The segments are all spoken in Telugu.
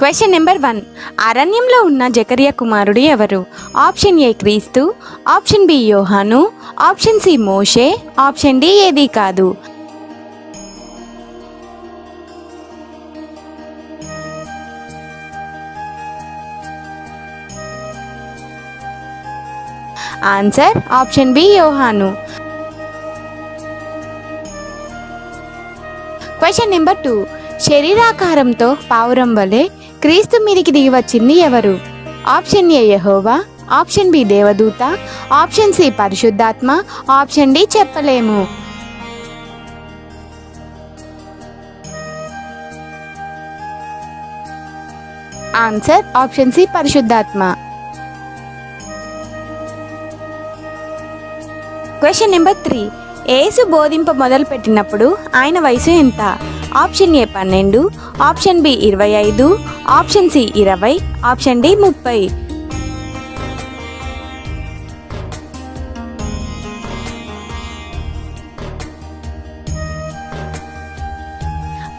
క్వశ్చన్ నెంబర్ వన్ అరణ్యంలో ఉన్న జకరియా కుమారుడు ఎవరు? ఆప్షన్ ఏ క్రీస్తు ఆప్షన్ బి యోహాను ఆప్షన్ సి మోషే ఆప్షన్ డి ఏది కాదు. ఆన్సర్ ఆప్షన్ బి యోహాను. క్వశ్చన్ నెంబర్ టూ శరీరాకారంతో పావురం వలె క్రీస్తు మీదికి దిగి వచ్చింది ఎవరు? ఆప్షన్ ఏ యహోవా ఆప్షన్ బి దేవదూత ఆప్షన్ సి పరిశుద్ధాత్మ ఆప్షన్ డి చెప్పలేము. ఆన్సర్ ఆప్షన్ సి పరిశుద్ధాత్మ. Question number three. ఏసు బోధింప మొదలుపెట్టినప్పుడు ఆయన వయసు ఎంత? ఆప్షన్ ఏ పన్నెండు ఆప్షన్ బి ఇరవై ఐదు ఆప్షన్ సి ఇరవై ఆప్షన్ డి ముప్పై.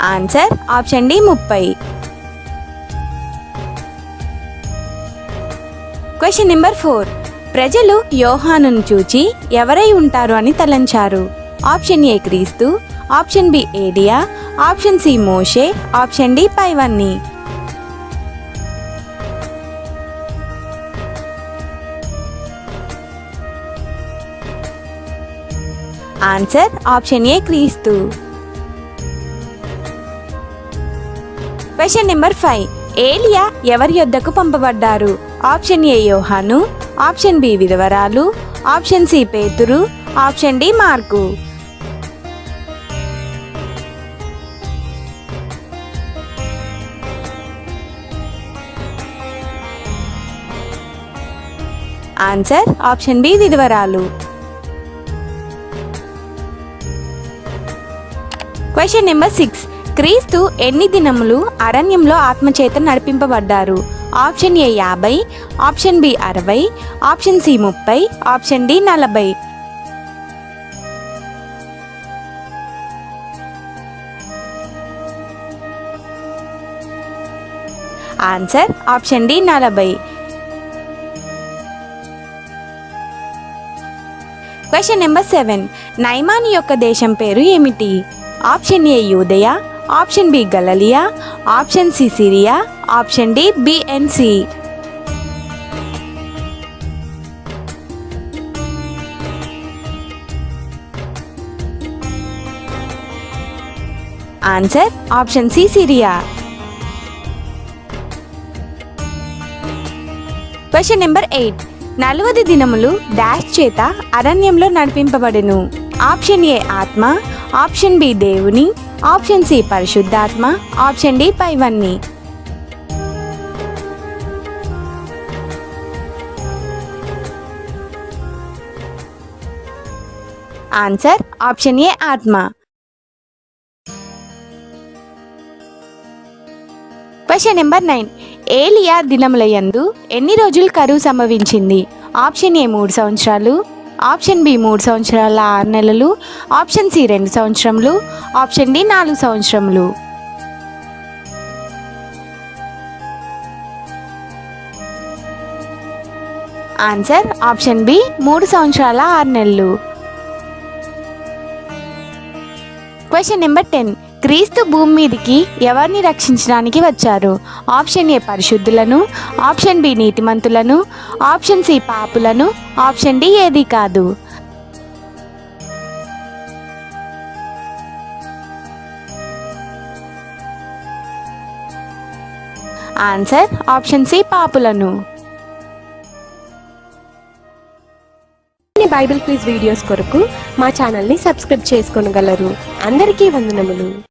ఆన్సర్ ఆప్షన్ డి ముప్పై. Question number four. ప్రజలు యోహానును చూచి ఎవరై ఉంటారు అని తలంచారు. ఆప్షన్ ఏ క్రీస్తు ఆప్షన్ బి ఏడియా ఆప్షన్ సి మోషే ఆప్షన్ డి పైవన్నీ. ఆన్సర్ ఆప్షన్ ఏ క్రీస్తు. Question number five. ఏలియా ఎవరి యొద్దకు పంపబడ్డారు? ఆప్షన్ ఏ యోహాను ఆప్షన్ బి విధవరాలు ఆప్షన్ సి పేతురు ఆప్షన్ డి మార్కు. ఆన్సర్ ఆప్షన్ బి విధవరాలు క్వశ్చన్ నెంబర్ సిక్స్ క్రీస్తు ఎన్ని దినములు అరణ్యంలో ఆత్మచేత నడిపింపబడ్డారు? ఆప్షన్ ఏ యాభై ఆప్షన్ బి అరవై ఆప్షన్ సి ముప్పై ఆప్షన్ డి నలభై. ఆన్సర్ ఆప్షన్ డి నలభై. క్వశ్చన్ నెంబర్ సెవెన్ నైమాని యొక్క దేశం పేరు ఏమిటి? ఆప్షన్ ఏ యూదయ option B గలలియా option C Syria option D BNC answer option C Syria question number eight నలువది దినములు డాష్ చేత అరణ్యంలో నడిపింపబడెను. ఆప్షన్ ఏ ఆత్మ ఆప్షన్ బి దేవుని ఆప్షన్ సి పరిశుద్ధాత్మ ఆప్షన్ డి పైవన్నీ. ఆన్సర్ ఆప్షన్ ఏ ఆత్మ. Question number nine. ఏలియా దినములయందు ఎన్ని రోజులు కరువు సంభవించింది? ఆప్షన్ ఏ మూడు సంవత్సరాలు ఆప్షన్ బి మూడు సంవత్సరాల ఆరు నెలలు ఆప్షన్ సి రెండు సంవత్సరములు ఆప్షన్ డి నాలుగు సంవత్సరములు. ఆన్సర్ ఆప్షన్ బి మూడు సంవత్సరాల ఆరు నెలలు. Question number ten. క్రీస్తు భూమి మీదికి ఎవరిని రక్షించడానికి వచ్చారు? ఆప్షన్ ఏ పరిశుద్ధులను ఆప్షన్ బి నీతిమంతులను ఆప్షన్ సి పాపులను ఆప్షన్ డి ఏది కాదు. ఆన్సర్ ఆప్షన్ సి పాపులను. బైబిల్ క్విజ్ వీడియోస్ కొరకు మా ఛానల్ని సబ్స్క్రైబ్ చేసుకోనగలరు అందరికీ వందనములు.